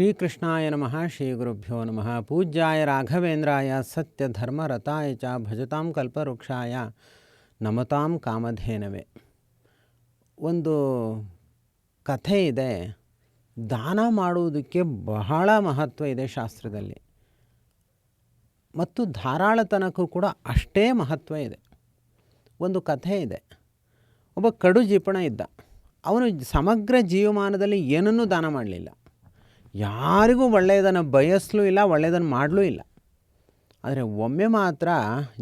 ಶ್ರೀಕೃಷ್ಣಾಯ ನಮಃ ಶ್ರೀ ಗುರುಭ್ಯೋ ನಮಃ. ಪೂಜ್ಯಾಯ ರಾಘವೇಂದ್ರಾಯ ಸತ್ಯ ಧರ್ಮರತಾಯ ಚ ಭಜತಾಂ ಕಲ್ಪವೃಕ್ಷಾಯ ನಮತಾಂ ಕಾಮಧೇನವೇ. ಒಂದು ಕಥೆ ಇದೆ. ದಾನ ಮಾಡುವುದಕ್ಕೆ ಬಹಳ ಮಹತ್ವ ಇದೆ ಶಾಸ್ತ್ರದಲ್ಲಿ. ಮತ್ತು ಧಾರಾಳತನಕ್ಕೂ ಕೂಡ ಅಷ್ಟೇ ಮಹತ್ವ ಇದೆ. ಒಂದು ಕಥೆ ಇದೆ. ಒಬ್ಬ ಕಡು ಜಿಪಣ ಇದ್ದ. ಅವನು ಸಮಗ್ರ ಜೀವಮಾನದಲ್ಲಿ ಏನನ್ನೂ ದಾನ ಮಾಡಲಿಲ್ಲ. ಯಾರಿಗೂ ಒಳ್ಳೆಯದನ್ನು ಬಯಸಲೂ ಇಲ್ಲ, ಒಳ್ಳೆಯದನ್ನು ಮಾಡಲೂ ಇಲ್ಲ. ಆದರೆ ಒಮ್ಮೆ ಮಾತ್ರ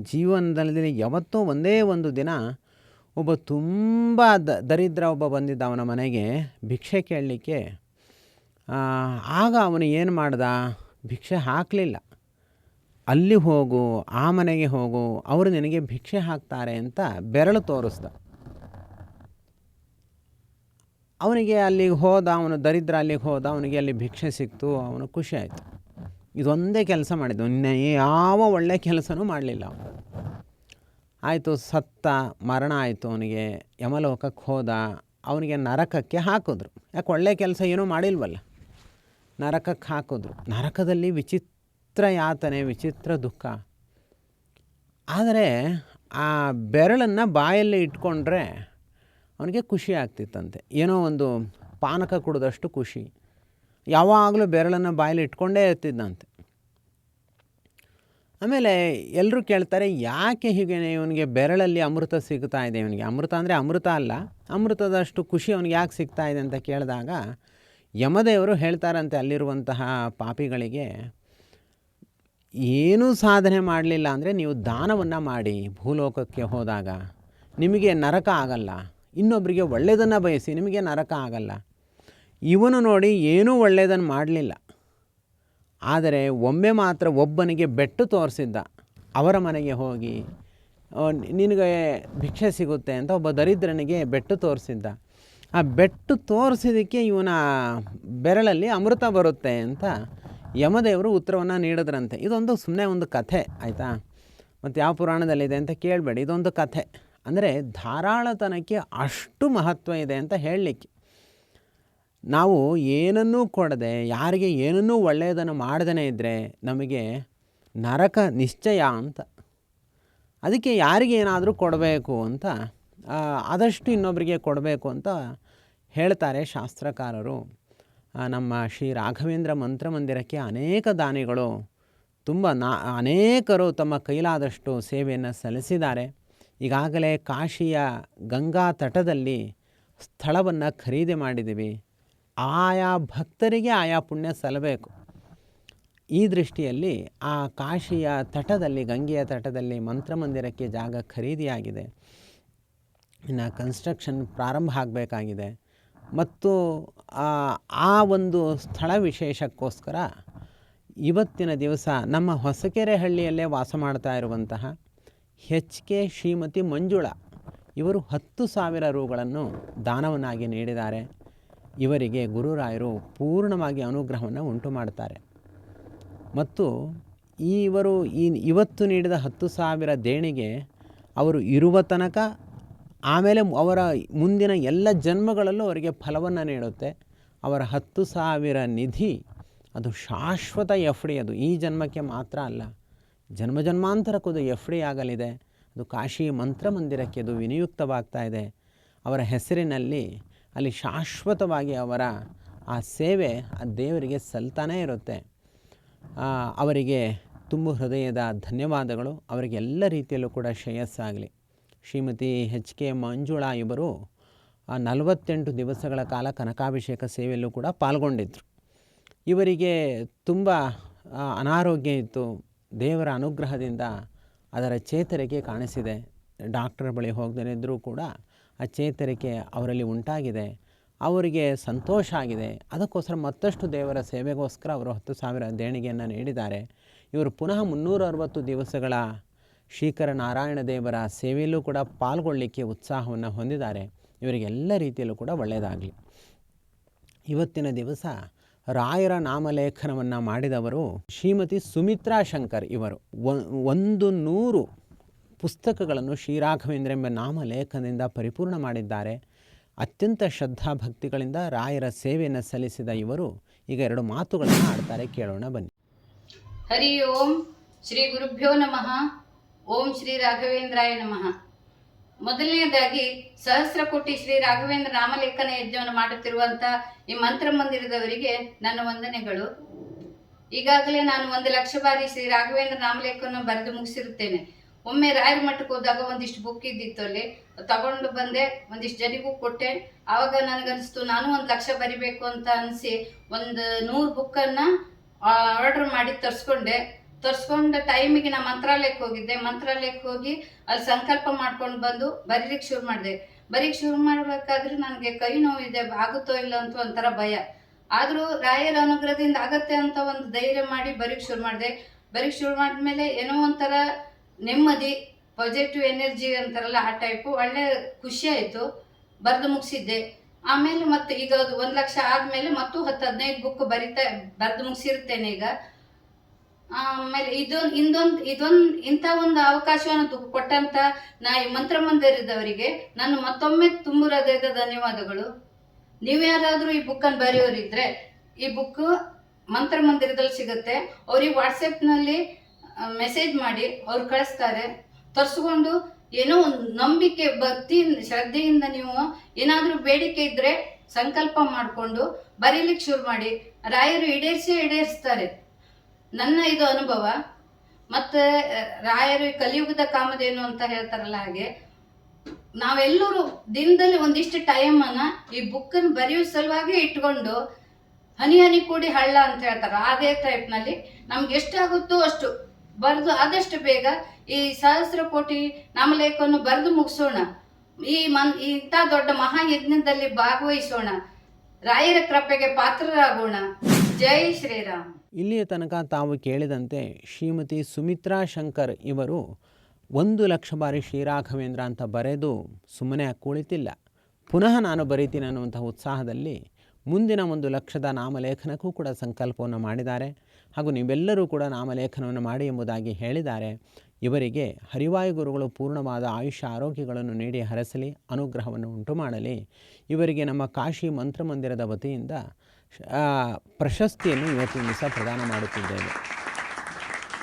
ಜೀವನದಲ್ಲಿ ಯಾವತ್ತೋ ಒಂದೇ ಒಂದು ದಿನ ಒಬ್ಬ ತುಂಬ ದ, ದರಿದ್ರ ಒಬ್ಬ ಬಂದಿದ್ದ ಅವನ ಮನೆಗೆ ಭಿಕ್ಷೆ ಕೇಳಲಿಕ್ಕೆ ಆಗ ಅವನು ಏನು ಮಾಡ್ದ? ಭಿಕ್ಷೆ ಹಾಕಲಿಲ್ಲ. ಅಲ್ಲಿ ಹೋಗು, ಆ ಮನೆಗೆ ಹೋಗು, ಅವರು ನಿನಗೆ ಭಿಕ್ಷೆ ಹಾಕ್ತಾರೆ ಅಂತ ಬೆರಳು ತೋರಿಸ್ದ. ಅವನಿಗೆ ಅಲ್ಲಿಗೆ ಹೋದ, ಅವನು ದರಿದ್ರ ಅಲ್ಲಿಗೆ ಹೋದ, ಅವನಿಗೆ ಅಲ್ಲಿ ಭಿಕ್ಷೆ ಸಿಕ್ತು, ಅವನು ಖುಷಿ ಆಯಿತು. ಇದೊಂದೇ ಕೆಲಸ ಮಾಡಿದ್ದು, ಇನ್ನು ಯಾವ ಒಳ್ಳೆ ಕೆಲಸನೂ ಮಾಡಲಿಲ್ಲ ಅವನು. ಆಯಿತು, ಸತ್ತ ಮರಣ ಆಯಿತು, ಅವನಿಗೆ ಯಮಲೋಕಕ್ಕೆ ಹೋದ, ಅವನಿಗೆ ನರಕಕ್ಕೆ ಹಾಕಿದ್ರು. ಯಾಕೆ, ಒಳ್ಳೆ ಕೆಲಸ ಏನೂ ಮಾಡಿಲ್ವಲ್ಲ. ನರಕಕ್ಕೆ ಹಾಕಿದ್ರು. ನರಕದಲ್ಲಿ ವಿಚಿತ್ರ ಯಾತನೆ, ವಿಚಿತ್ರ ದುಃಖ. ಆದರೆ ಆ ಬೆರಳನ್ನು ಬಾಯಲ್ಲಿ ಇಟ್ಕೊಂಡ್ರೆ ಅವನಿಗೆ ಖುಷಿ ಆಗ್ತಿತ್ತಂತೆ. ಏನೋ ಒಂದು ಪಾನಕ ಕುಡಿದಷ್ಟು ಖುಷಿ. ಯಾವಾಗಲೂ ಬೆರಳನ್ನು ಬಾಯಲ್ಲಿ ಇಟ್ಕೊಂಡೇ ಇರ್ತಿದ್ದಂತೆ. ಆಮೇಲೆ ಎಲ್ಲರೂ ಕೇಳ್ತಾರೆ, ಯಾಕೆ ಹೀಗೆ ಇವನಿಗೆ ಬೆರಳಲ್ಲಿ ಅಮೃತ ಸಿಗ್ತಾ ಇದೆ? ಇವನಿಗೆ ಅಮೃತ ಅಂದರೆ ಅಮೃತ ಅಲ್ಲ, ಅಮೃತದಷ್ಟು ಖುಷಿ ಅವನಿಗೆ ಯಾಕೆ ಸಿಗ್ತಾ ಇದೆ ಅಂತ ಕೇಳಿದಾಗ, ಯಮದೇವರು ಹೇಳ್ತಾರಂತೆ ಅಲ್ಲಿರುವಂತಹ ಪಾಪಿಗಳಿಗೆ, ಏನೂ ಸಾಧನೆ ಮಾಡಲಿಲ್ಲ ಅಂದರೆ ನೀವು ದಾನವನ್ನು ಮಾಡಿ ಭೂಲೋಕಕ್ಕೆ ಹೋದಾಗ, ನಿಮಗೆ ನರಕ ಆಗಲ್ಲ. ಇನ್ನೊಬ್ಬರಿಗೆ ಒಳ್ಳೆಯದನ್ನು ಬಯಸಿ ನಿಮಗೆ ನರಕ ಆಗಲ್ಲ. ಇವನು ನೋಡಿ ಏನೂ ಒಳ್ಳೆಯದನ್ನು ಮಾಡಲಿಲ್ಲ. ಆದರೆ ಒಮ್ಮೆ ಮಾತ್ರ ಒಬ್ಬನಿಗೆ ಬೆಟ್ಟು ತೋರಿಸಿದ್ದ. ಅವರ ಮನೆಗೆ ಹೋಗಿ ನಿನಗೆ ಭಿಕ್ಷೆ ಸಿಗುತ್ತೆ ಅಂತ ಒಬ್ಬ ದರಿದ್ರನಿಗೆ ಬೆಟ್ಟು ತೋರಿಸಿದ್ದ. ಆ ಬೆಟ್ಟು ತೋರಿಸಿದಕ್ಕೆ ಇವನ ಬೆರಳಲ್ಲಿ ಅಮೃತ ಬರುತ್ತೆ ಅಂತ ಯಮದೇವರು ಉತ್ತರವನ್ನು ನೀಡಿದ್ರಂತೆ. ಇದೊಂದು ಸುಮ್ಮನೆ ಒಂದು ಕಥೆ, ಆಯಿತಾ? ಮತ್ತು ಯಾವ ಪುರಾಣದಲ್ಲಿದೆ ಅಂತ ಕೇಳಬೇಡಿ. ಇದೊಂದು ಕಥೆ. ಅಂದರೆ ಧಾರಾಳತನಕ್ಕೆ ಅಷ್ಟು ಮಹತ್ವ ಇದೆ ಅಂತ ಹೇಳಲಿಕ್ಕೆ. ನಾವು ಏನನ್ನೂ ಕೊಡದೆ, ಯಾರಿಗೆ ಏನನ್ನೂ ಒಳ್ಳೆಯದನ್ನು ಮಾಡದೇ ಇದ್ದರೆ ನಮಗೆ ನರಕ ನಿಶ್ಚಯ ಅಂತ. ಅದಕ್ಕೆ ಯಾರಿಗೆ ಏನಾದರೂ ಕೊಡಬೇಕು ಅಂತ ಆದಷ್ಟು ಇನ್ನೊಬ್ಬರಿಗೆ ಕೊಡಬೇಕು ಅಂತ ಹೇಳ್ತಾರೆ ಶಾಸ್ತ್ರಕಾರರು. ನಮ್ಮ ಶ್ರೀ ರಾಘವೇಂದ್ರ ಮಂತ್ರಮಂದಿರಕ್ಕೆ ಅನೇಕ ದಾನಿಗಳು ತುಂಬ ನಾ, ಅನೇಕರು ತಮ್ಮ ಕೈಲಾದಷ್ಟು ಸೇವೆಯನ್ನು ಸಲ್ಲಿಸಿದ್ದಾರೆ. ಈಗಾಗಲೇ ಕಾಶಿಯ ಗಂಗಾ ತಟದಲ್ಲಿ ಸ್ಥಳವನ್ನು ಖರೀದಿ ಮಾಡಿದ್ದೀವಿ. ಆಯಾ ಭಕ್ತರಿಗೆ ಆಯಾ ಪುಣ್ಯ ಸಲ್ಲಬೇಕು. ಈ ದೃಷ್ಟಿಯಲ್ಲಿ ಆ ಕಾಶಿಯ ತಟದಲ್ಲಿ, ಗಂಗೆಯ ತಟದಲ್ಲಿ ಮಂತ್ರಮಂದಿರಕ್ಕೆ ಜಾಗ ಖರೀದಿಯಾಗಿದೆ. ಇನ್ನು ಕನ್ಸ್ಟ್ರಕ್ಷನ್ ಪ್ರಾರಂಭ ಆಗಬೇಕಾಗಿದೆ. ಮತ್ತು ಆ ಒಂದು ಸ್ಥಳ ವಿಶೇಷಕ್ಕೋಸ್ಕರ ಇವತ್ತಿನ ದಿವಸ ನಮ್ಮ ಹೊಸಕೆರೆ ಹಳ್ಳಿಯಲ್ಲೇ ವಾಸ ಮಾಡ್ತಾ ಇರುವಂತಹ ಹೆಚ್ ಕೆ ಶ್ರೀಮತಿ ಮಂಜುಳಾ. ಇವರು ಹತ್ತು ಸಾವಿರ ರೂಗಳನ್ನು ದಾನವನ್ನಾಗಿ ನೀಡಿದ್ದಾರೆ. ಇವರಿಗೆ ಗುರುರಾಯರು ಪೂರ್ಣವಾಗಿ ಅನುಗ್ರಹವನ್ನು ಉಂಟು ಮಾಡ್ತಾರೆ ಮತ್ತು ಇವರು ಈ ಇವತ್ತು ನೀಡಿದ ಹತ್ತು ಸಾವಿರ ದೇಣಿಗೆ ಅವರು ಇರುವ ತನಕ ಆಮೇಲೆ ಅವರ ಮುಂದಿನ ಎಲ್ಲ ಜನ್ಮಗಳಲ್ಲೂ ಅವರಿಗೆ ಫಲವನ್ನು ನೀಡುತ್ತೆ. ಅವರ ಹತ್ತು ಸಾವಿರ ನಿಧಿ ಅದು ಶಾಶ್ವತ ಎಫ್ ಡಿ ಅದು. ಈ ಜನ್ಮಕ್ಕೆ ಮಾತ್ರ ಅಲ್ಲ. ಜನ್ಮ ಜನ್ಮಾಂತರಕ್ಕೂ ಅದು ಎಫ್ ಡಿ ಆಗಲಿದೆ. ಅದು ಕಾಶಿ ಮಂತ್ರ ಮಂದಿರಕ್ಕೆ ಅದು ವಿನಿಯುಕ್ತವಾಗ್ತಾ ಇದೆ. ಅವರ ಹೆಸರಿನಲ್ಲಿ ಅಲ್ಲಿ ಶಾಶ್ವತವಾಗಿ ಅವರ, ಆ ಸೇವೆ ಆ ದೇವರಿಗೆ ಸಲ್ತಾನೇ ಇರುತ್ತೆ. ಅವರಿಗೆ ತುಂಬ ಹೃದಯದ ಧನ್ಯವಾದಗಳು. ಅವರಿಗೆ ಎಲ್ಲ ರೀತಿಯಲ್ಲೂ ಕೂಡ ಶ್ರೇಯಸ್ಸಾಗಲಿ. ಶ್ರೀಮತಿ ಎಚ್ ಕೆ ಮಂಜುಳಾ ಇವರು ನಲವತ್ತೆಂಟು ದಿವಸಗಳ ಕಾಲ ಕನಕಾಭಿಷೇಕ ಸೇವೆಯಲ್ಲೂ ಕೂಡ ಪಾಲ್ಗೊಂಡಿದ್ದರು ಇವರಿಗೆ ತುಂಬ ಅನಾರೋಗ್ಯ ಇತ್ತು. ದೇವರ ಅನುಗ್ರಹದಿಂದ ಅದರ ಚೇತರಿಕೆ ಕಾಣಿಸಿದೆ. ಡಾಕ್ಟರ್ ಬಳಿ ಹೋಗದೇ ಇದ್ದರೂ ಕೂಡ ಆ ಚೇತರಿಕೆ ಅವರಲ್ಲಿ ಉಂಟಾಗಿದೆ. ಅವರಿಗೆ ಸಂತೋಷ ಆಗಿದೆ. ಅದಕ್ಕೋಸ್ಕರ ಮತ್ತಷ್ಟು ದೇವರ ಸೇವೆಗೋಸ್ಕರ ಅವರು ಹತ್ತು ಸಾವಿರ ದೇಣಿಗೆಯನ್ನು ನೀಡಿದ್ದಾರೆ. ಇವರು ಪುನಃ ಮುನ್ನೂರ ಅರವತ್ತು ದಿವಸಗಳ ಶ್ರೀಕರ ನಾರಾಯಣ ದೇವರ ಸೇವೆಯಲ್ಲೂ ಕೂಡ ಪಾಲ್ಗೊಳ್ಳಲಿಕ್ಕೆ ಉತ್ಸಾಹವನ್ನು ಹೊಂದಿದ್ದಾರೆ. ಇವರಿಗೆಲ್ಲ ರೀತಿಯಲ್ಲೂ ಕೂಡ ಒಳ್ಳೆಯದಾಗಲಿ. ಇವತ್ತಿನ ದಿವಸ ರಾಯರ ನಾಮಲೇಖನವನ್ನು ಮಾಡಿದವರು ಶ್ರೀಮತಿ ಸುಮಿತ್ರಾ ಶಂಕರ್ ಇವರು. ಒಂದು ನೂರು ಪುಸ್ತಕಗಳನ್ನು ಶ್ರೀರಾಘವೇಂದ್ರ ಎಂಬ ನಾಮಲೇಖನದಿಂದ ಪರಿಪೂರ್ಣ ಮಾಡಿದ್ದಾರೆ. ಅತ್ಯಂತ ಶ್ರದ್ಧಾಭಕ್ತಿಗಳಿಂದ ರಾಯರ ಸೇವೆಯನ್ನು ಸಲ್ಲಿಸಿದ ಇವರು. ಈಗ ಎರಡು ಮಾತುಗಳನ್ನು ಆಡ್ತಾರೆ, ಕೇಳೋಣ ಬನ್ನಿ. ಹರಿ ಓಂ ಶ್ರೀ ಗುರುಭ್ಯೋ ನಮಃ. ಓಂ ಶ್ರೀ ರಾಘವೇಂದ್ರಾಯ ನಮಃ. ಮೊದಲನೇದಾಗಿ ಸಹಸ್ರ ಕೋಟಿ ಶ್ರೀ ರಾಘವೇಂದ್ರ ನಾಮಲೇಖನ ಯಜ್ಞವನ್ನು ಮಾಡುತ್ತಿರುವಂತ ಈ ಮಂತ್ರ ಮಂದಿರದವರಿಗೆ ನನ್ನ ವಂದನೆಗಳು. ಈಗಾಗಲೇ ನಾನು ಒಂದು ಲಕ್ಷ ಬಾರಿ ಶ್ರೀ ರಾಘವೇಂದ್ರ ನಾಮಲೇಖನ ಬರೆದು ಮುಗಿಸಿರುತ್ತೇನೆ. ಒಮ್ಮೆ ರಾಯರ ಮಠಕ್ಕೆ ಹೋದಾಗ ಒಂದಿಷ್ಟು ಬುಕ್ ಇದ್ದಿತ್ತು ಅಲ್ಲಿ. ತಗೊಂಡು ಬಂದೆ, ಒಂದಿಷ್ಟು ಜನಿಗೂ ಕೊಟ್ಟೆ. ಆವಾಗ ನನಗನ್ನಿಸ್ತು, ನಾನು ಒಂದು ಲಕ್ಷ ಬರಿಬೇಕು ಅಂತ ಅನಿಸಿ ಒಂದು ನೂರು ಬುಕ್ಕನ್ನು ಆರ್ಡರ್ ಮಾಡಿ ತರಿಸ್ಕೊಂಡೆ. ತರಿಸ್ಕೊಂಡ ಟೈಮಿಗೆ ನಾ ಮಂತ್ರಾಲಯಕ್ಕೆ ಹೋಗಿದ್ದೆ. ಮಂತ್ರಾಲಯಕ್ಕೆ ಹೋಗಿ ಅಲ್ಲಿ ಸಂಕಲ್ಪ ಮಾಡ್ಕೊಂಡು ಬಂದು ಬರೀಲಿಕ್ಕೆ ಶುರು ಮಾಡಿದೆ. ಬರೀಕ್ ಶುರು ಮಾಡಬೇಕಾದ್ರೆ ನನಗೆ ಕೈ ನೋವಿದೆ, ಆಗುತ್ತೋ ಇಲ್ಲ ಅಂತ ಒಂಥರ ಭಯ. ಆದರೂ ರಾಯರ ಅನುಗ್ರಹದಿಂದ ಆಗತ್ತೆ ಅಂತ ಒಂದು ಧೈರ್ಯ ಮಾಡಿ ಬರೀಕ್ ಶುರು ಮಾಡಿದೆ. ಬರೀಕ್ ಶುರು ಮಾಡಿದ್ಮೇಲೆ ಏನೋ ಒಂಥರ ನೆಮ್ಮದಿ ಪಾಸಿಟಿವ್ ಎನರ್ಜಿ ಅಂತಾರಲ್ಲ ಆ ಟೈಪು ಒಳ್ಳೆ ಖುಷಿ ಆಯಿತು. ಬರೆದು ಮುಗಿಸಿದ್ದೆ. ಆಮೇಲೆ ಮತ್ತೆ ಈಗ ಅದು ಒಂದು ಲಕ್ಷ ಆದಮೇಲೆ ಮತ್ತು ಹತ್ತು ಹದಿನೈದು ಬುಕ್ ಬರಿತಾ, ಬರೆದು ಮುಗಿಸಿರ್ತೇನೆ ಈಗ. ಆಮೇಲೆ ಇದೊಂದು ಇಂದೊಂದು ಇದೊಂದು, ಇಂಥ ಒಂದು ಅವಕಾಶವನ್ನು ಕೊಟ್ಟಂತ ನಾ ಈ ಮಂತ್ರ ಮಂದಿರದವರಿಗೆ ನಾನು ಮತ್ತೊಮ್ಮೆ ತುಂಬು ಹೃದಯದ ಧನ್ಯವಾದಗಳು. ನೀವು ಯಾರಾದರೂ ಈ ಬುಕ್ಕನ್ನು ಬರೆಯೋರಿದ್ರೆ ಈ ಬುಕ್ ಮಂತ್ರ ಮಂದಿರದಲ್ಲಿ ಸಿಗುತ್ತೆ. ಅವ್ರಿಗೆ ವಾಟ್ಸಪ್ನಲ್ಲಿ ಮೆಸೇಜ್ ಮಾಡಿ ಅವ್ರು ಕಳಿಸ್ತಾರೆ. ತರಿಸ್ಕೊಂಡು ಏನೋ ಒಂದು ನಂಬಿಕೆ ಭಕ್ತಿ ಶ್ರದ್ಧೆಯಿಂದ ನೀವು ಏನಾದರೂ ಬೇಡಿಕೆ ಇದ್ರೆ ಸಂಕಲ್ಪ ಮಾಡಿಕೊಂಡು ಬರೀಲಿಕ್ಕೆ ಶುರು ಮಾಡಿ. ರಾಯರು ಈಡೇರಿಸಿ ಈಡೇರಿಸ್ತಾರೆ. ನನ್ನ ಇದು ಅನುಭವ. ಮತ್ತೆ ರಾಯರು ಕಲಿಯುಗದ ಕಾಮಧೇನು ಅಂತ ಹೇಳ್ತಾರಲ್ಲ ಹಾಗೆ, ನಾವೆಲ್ಲರೂ ದಿನದಲ್ಲಿ ಒಂದಿಷ್ಟು ಟೈಮನ್ನು ಈ ಬುಕ್ಕನ್ನು ಬರೆಯೋ ಸಲುವಾಗಿ ಇಟ್ಕೊಂಡು, ಹನಿ ಹನಿ ಕೂಡಿ ಹಳ್ಳ ಅಂತ ಹೇಳ್ತಾರೆ. ಅದೇ ಟೈಪ್ನಲ್ಲಿ ನಮ್ಗೆ ಎಷ್ಟಾಗುತ್ತೋ ಅಷ್ಟು ಬರೆದು ಆದಷ್ಟು ಬೇಗ ಈ ಸಹಸ್ರ ಕೋಟಿ ನಾಮಲೇಖವನ್ನು ಬರೆದು ಮುಗಿಸೋಣ. ಈ ಮನ್ ಇಂಥ ದೊಡ್ಡ ಮಹಾಯಜ್ಞದಲ್ಲಿ ಭಾಗವಹಿಸೋಣ. ರಾಯರ ಕೃಪೆಗೆ ಪಾತ್ರರಾಗೋಣ. ಜೈ ಶ್ರೀರಾಮ್. ಇಲ್ಲಿಯ ತನಕ ತಾವು ಕೇಳಿದಂತೆ ಶ್ರೀಮತಿ ಸುಮಿತ್ರಾ ಶಂಕರ್ ಇವರು ಒಂದು ಲಕ್ಷ ಬಾರಿ ಶ್ರೀರಾಘವೇಂದ್ರ ಅಂತ ಬರೆದು ಸುಮ್ಮನೆ ಕುಳಿತಿಲ್ಲ. ಪುನಃ ನಾನು ಬರೀತೀನಿ ಅನ್ನುವಂಥ ಉತ್ಸಾಹದಲ್ಲಿ ಮುಂದಿನ ಒಂದು ಲಕ್ಷದ ನಾಮಲೇಖನಕ್ಕೂ ಕೂಡ ಸಂಕಲ್ಪವನ್ನು ಮಾಡಿದ್ದಾರೆ. ಹಾಗೂ ನೀವೆಲ್ಲರೂ ಕೂಡ ನಾಮಲೇಖನವನ್ನು ಮಾಡಿ ಎಂಬುದಾಗಿ ಹೇಳಿದ್ದಾರೆ. ಇವರಿಗೆ ಹರಿವಾಯು ಗುರುಗಳು ಪೂರ್ಣವಾದ ಆಯುಷ್ಯ ಆರೋಗ್ಯಗಳನ್ನು ನೀಡಿ ಹರಸಲಿ, ಅನುಗ್ರಹವನ್ನು ಉಂಟು ಮಾಡಲಿ ಇವರಿಗೆ ನಮ್ಮ ಕಾಶಿ ಮಂತ್ರಮಂದಿರದ ವತಿಯಿಂದ ಪ್ರಶಸ್ತಿಯನ್ನು ಇವತ್ತಿನ ದಿವಸ ಪ್ರದಾನ ಮಾಡುತ್ತಿದ್ದೇವೆ.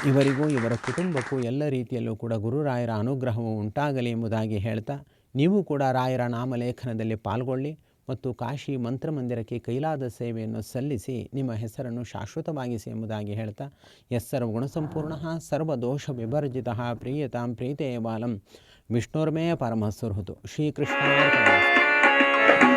ಇವರಿಗೂ, ಇವರ ಕುಟುಂಬಕ್ಕೂ, ಎಲ್ಲ ರೀತಿಯಲ್ಲೂ ಕೂಡ ಗುರುರಾಯರ ಅನುಗ್ರಹವು ಉಂಟಾಗಲಿ ಎಂಬುದಾಗಿ ಹೇಳ್ತಾ, ನೀವು ಕೂಡ ರಾಯರ ನಾಮಲೇಖನದಲ್ಲಿ ಪಾಲ್ಗೊಳ್ಳಿ ಮತ್ತು ಕಾಶಿ ಮಂತ್ರಮಂದಿರಕ್ಕೆ ಕೈಲಾದ ಸೇವೆಯನ್ನು ಸಲ್ಲಿಸಿ ನಿಮ್ಮ ಹೆಸರನ್ನು ಶಾಶ್ವತವಾಗಿಸಿ ಎಂಬುದಾಗಿ ಹೇಳ್ತಾ ಎಸ್ಸರ್ವ ಗುಣಸಂಪೂರ್ಣ ಸರ್ವದೋಷ ವಿಭರ್ಜಿತ ಪ್ರೀಯತಾಂ ಪ್ರೀತೆಯ ಬಾಲಂ ವಿಷ್ಣುರ್ಮೇ ಪರಮಸುರ್ಹುತು ಶ್ರೀಕೃಷ್ಣ